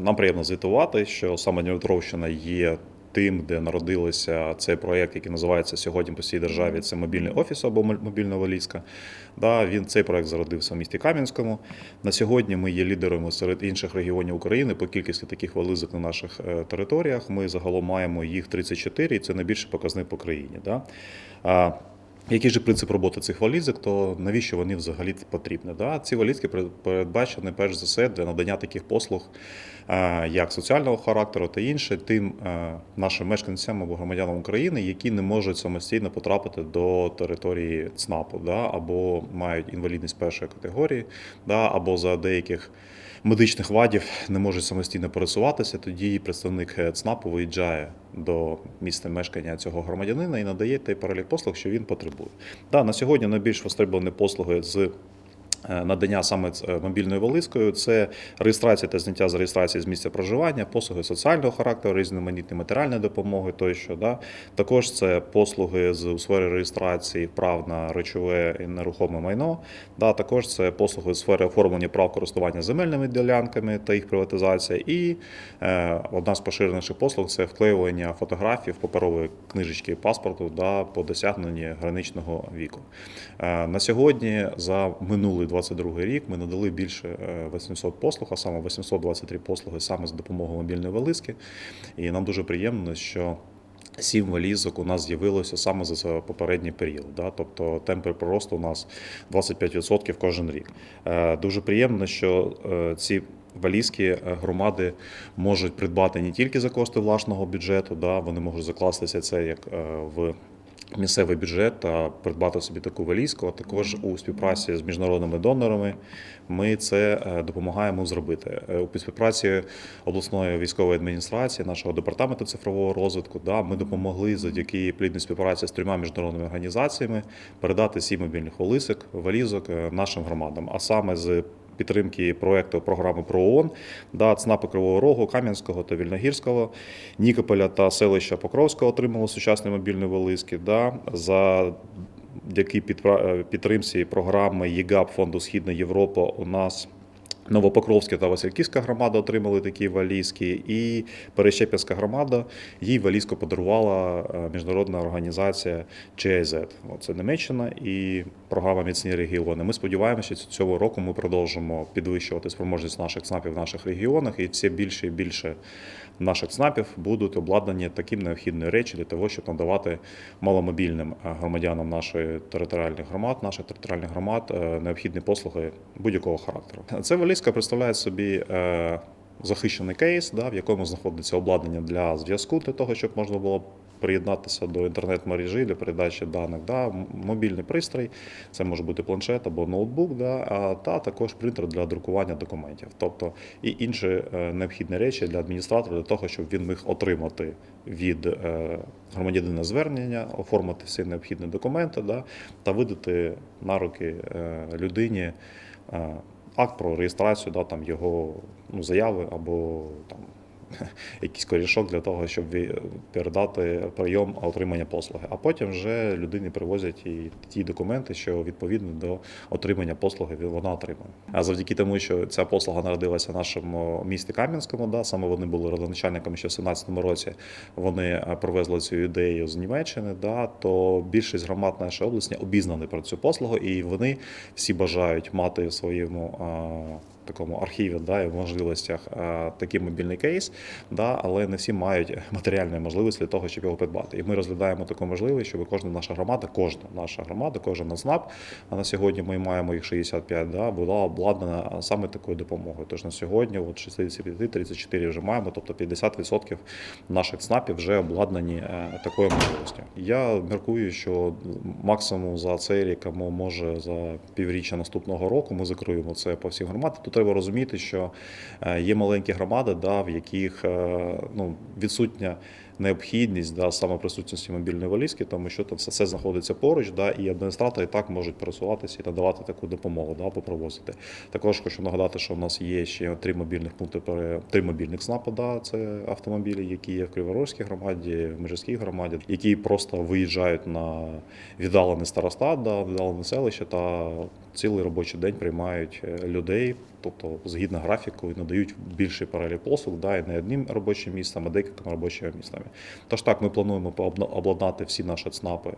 Нам приємно звітувати, що саме Дніпропетровщина є тим, де народилися цей проєкт, який називається сьогодні по всій державі. Це мобільний офіс або мобільна валізка. Да, він цей проєкт зародився в місті Кам'янському. На сьогодні ми є лідерами серед інших регіонів України по кількості таких валізок на наших е, територіях. Ми загалом маємо їх 34, і це найбільший показник по країні. Да? Який же принцип роботи цих валізок, то навіщо вони взагалі потрібні? Да? Ці валізки передбачені перш за все для надання таких послуг, е, як соціального характеру та інше, тим е, нашим мешканцям або громадянам України, які не можуть самостійно потрапити до території ЦНАПу, да? або мають інвалідність першої категорії, да? або за деяких медичних вадів не можуть самостійно пересуватися, тоді представник е, ЦНАПу виїжджає до місця мешкання цього громадянина і надає той перелік послуг, що він потребує. Да, на сьогодні найбільш востребовані послуги з надання саме е, мобільною вализкою це реєстрація та зняття з реєстрації з місця проживання, послуги соціального характеру, різноманітні матеріальної допомоги тощо. Да. Також це послуги з у сфері реєстрації прав на речове і нерухоме майно. Да, також це послуги з сфери оформлення прав користування земельними ділянками та їх приватизація. І е, одна з поширеніших послуг це вклеювання фотографій в паперові книжечки паспорту да, по досягненні граничного віку. Е, на сьогодні за минулий 22 рік ми надали більше е, 800 послуг, а саме 823 послуги саме з допомогою мобільної вализки. І нам дуже приємно, що Сім валізок у нас з'явилося саме за попередній період. Да? Тобто темпи проросту у нас 25% кожен рік. Е, Дуже приємно, що е, ці валізки е, громади можуть придбати не тільки за кошти власного бюджету, да? вони можуть закластися це як е, в місцевий бюджет та придбати собі таку валізку, також у співпраці з міжнародними донорами ми це е, допомагаємо зробити. Е, У співпраці обласної військової адміністрації, нашого департаменту цифрового розвитку, да, ми допомогли завдяки плідній співпраці з трьома міжнародними організаціями передати сім мобільних валізок, валізок е, нашим громадам, а саме з підтримки проекту програми про ООН, да, ЦНАПи Кривого Рогу, Кам'янського та Вільногірського, Нікополя та селища Покровського отримали сучасні мобільні вализки. Да, за Дяки підтримці програми ЄГАП Фонду Східна Європа у нас Новопокровська та Васильківська громада отримали такі валізки, і Перещепівська громада їй валізку подарувала е, міжнародна організація GIZ. Це Німеччина і програма Міцні регіони. Ми сподіваємося, що цього року ми продовжимо підвищувати спроможність наших ЦНАПів в наших регіонах, і все більше і більше наших ЦНАПів будуть обладнані таким необхідною речі для того, щоб надавати маломобільним е, громадянам нашої територіальних громад, наших територіальних громад е, необхідні послуги будь-якого характеру. Це валізка представляє собі. е, Захищений кейс, да, в якому знаходиться обладнання для зв'язку, для того, щоб можна було приєднатися до інтернет-мережі для передачі даних. Да, мобільний пристрій, це може бути планшет або ноутбук, да, та також принтер для друкування документів. Тобто і інші е, необхідні речі для адміністратора для того, щоб він міг отримати від е, громадянина звернення, оформити всі необхідні документи да, та видати на руки людині. Акт про реєстрацію, да, там його ну, заяви або там якийсь корішок для того, щоб передати прийом отримання послуги. А потім вже людині привозять і ті документи, що відповідно до отримання послуги вона отримує. А завдяки тому, що ця послуга народилася в нашому місті Кам'янському, да, саме вони були родоначальниками ще в 17-му році. Вони е, привезли цю ідею з Німеччини, да, то більшість громад нашої області обізнані про цю послугу, і вони всі бажають мати в своєму. Такому архіві да, і в можливостях е, такий мобільний кейс, да, але не всі мають матеріальної можливості для того, щоб його придбати. І ми розглядаємо таку можливість, щоб кожна наша громада, кожна наша громада, кожен НАЦНАП, а на сьогодні ми маємо їх 65, да, була обладнана саме такою допомогою. Тож на сьогодні от 65, 34 вже маємо, тобто 50% наших ЦНАПів вже обладнані е, такою можливістю. Я міркую, що максимум за цей рік, може за півріччя наступного року, ми закриємо це по всім громадам. Тут треба розуміти, що е, є маленькі громади, да, в яких е, ну, відсутня необхідність да, саме присутності мобільної валізки, тому що там все це знаходиться поруч, да, і адміністратори так можуть пересуватися і надавати таку допомогу, да, попровозити. Також хочу нагадати, що в нас є ще три мобільних пункти три мобільних ЦНАПа, да, це автомобілі, які є в Криворожській громаді, в Межівській громаді, які просто виїжджають на віддалений старостат, да, віддалене селище та цілий робочий день приймають е, людей тобто згідно графіку і надають більший перелік послуг, да, і не одним робочим містом, а декількома робочими містами. Тож так, ми плануємо обладнати всі наші ЦНАПи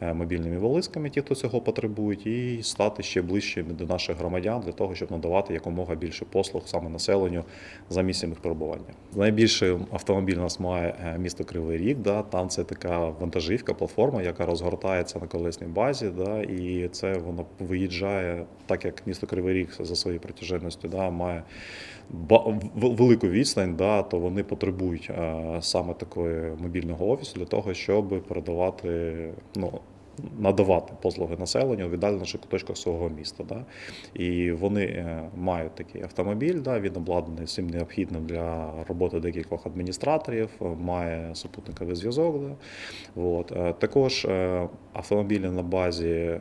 е, мобільними волисками, ті, хто цього потребують, і стати ще ближчими до наших громадян для того, щоб надавати якомога більше послуг саме населенню за місцем їх перебування. Найбільший автомобіль у нас має е, місто Кривий Ріг. Да, там це така вантажівка, платформа, яка розгортається на колесній базі, да, і це воно виїжджає, так як місто Кривий Ріг за своєю протяженістю да, має велику відстань, да, то вони потребують е, саме такої мобільного офісу для того, щоб передавати ну, надавати послуги населенню у віддаленіших куточках свого міста. Да? І вони е, мають такий автомобіль, да? він обладнаний всім необхідним для роботи декількох адміністраторів, має супутниковий зв'язок. Да? От. Е, Також е, автомобілі на базі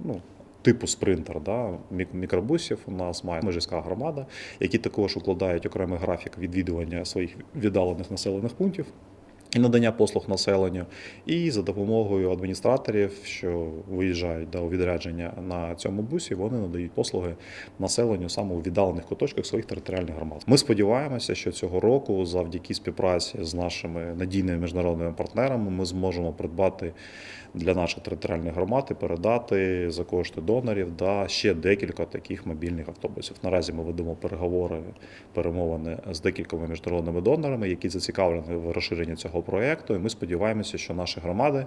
ну, типу спринтер, да? мік- мікробусів у нас має межівська громада, які також укладають окремий графік відвідування своїх віддалених населених пунктів і надання послуг населенню, і за допомогою адміністраторів, що виїжджають у відрядження на цьому бусі, вони надають послуги населенню саме у віддалених куточках своїх територіальних громад. Ми сподіваємося, що цього року, завдяки співпраці з нашими надійними міжнародними партнерами, ми зможемо придбати для наших територіальних громад і передати за кошти донорів да, ще декілька таких мобільних автобусів. Наразі ми ведемо переговори, перемовини з декількома міжнародними донорами, які зацікавлені в розширенні цього проєкту. І ми сподіваємося, що наші громади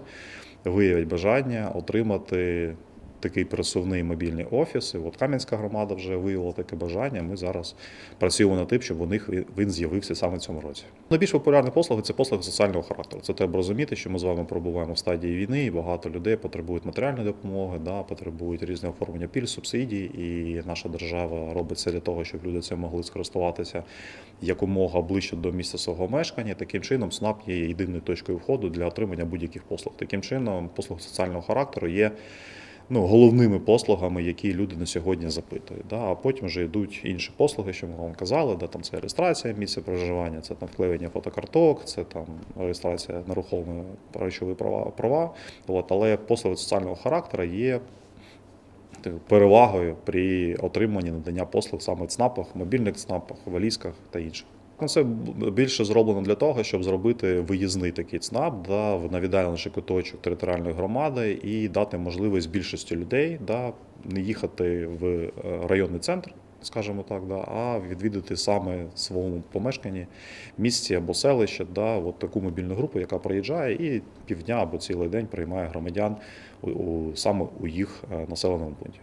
виявлять бажання отримати. Такий пересувний мобільний офіс. І от Кам'янська громада вже виявила таке бажання. Ми зараз працюємо над тим, щоб у них він з'явився саме в цьому році. Найбільш популярні послуги це послуги соціального характеру. Це треба розуміти, що ми з вами перебуваємо в стадії війни, і багато людей потребують матеріальної допомоги, да, потребують різне оформлення пільг, субсидій, і наша держава робить все для того, щоб люди цим могли скористуватися якомога ближче до місця свого мешкання. Таким чином, СНАП є єдиною точкою входу для отримання будь-яких послуг. Таким чином, послуги соціального характеру є ну, головними послугами, які люди на сьогодні запитують. Да? А потім вже йдуть інші послуги, що ми вам казали, да? там це реєстрація місця проживання, це там вклеєння фотокарток, це там реєстрація нерухомої речової права. права. От, але послуги соціального характеру є перевагою при отриманні надання послуг саме ЦНАПах, мобільних ЦНАПах, валізках та інших. Ну, Це більше зроблено для того, щоб зробити виїзний такий ЦНАП да, в навіддаленіший куточок територіальної громади і дати можливість більшості людей да, не їхати в е, районний центр, скажімо так, да, а відвідати саме в своєму помешканні, місті або селище, да, от таку мобільну групу, яка приїжджає і півдня або цілий день приймає громадян у, у, саме у їх е, населеному пункті.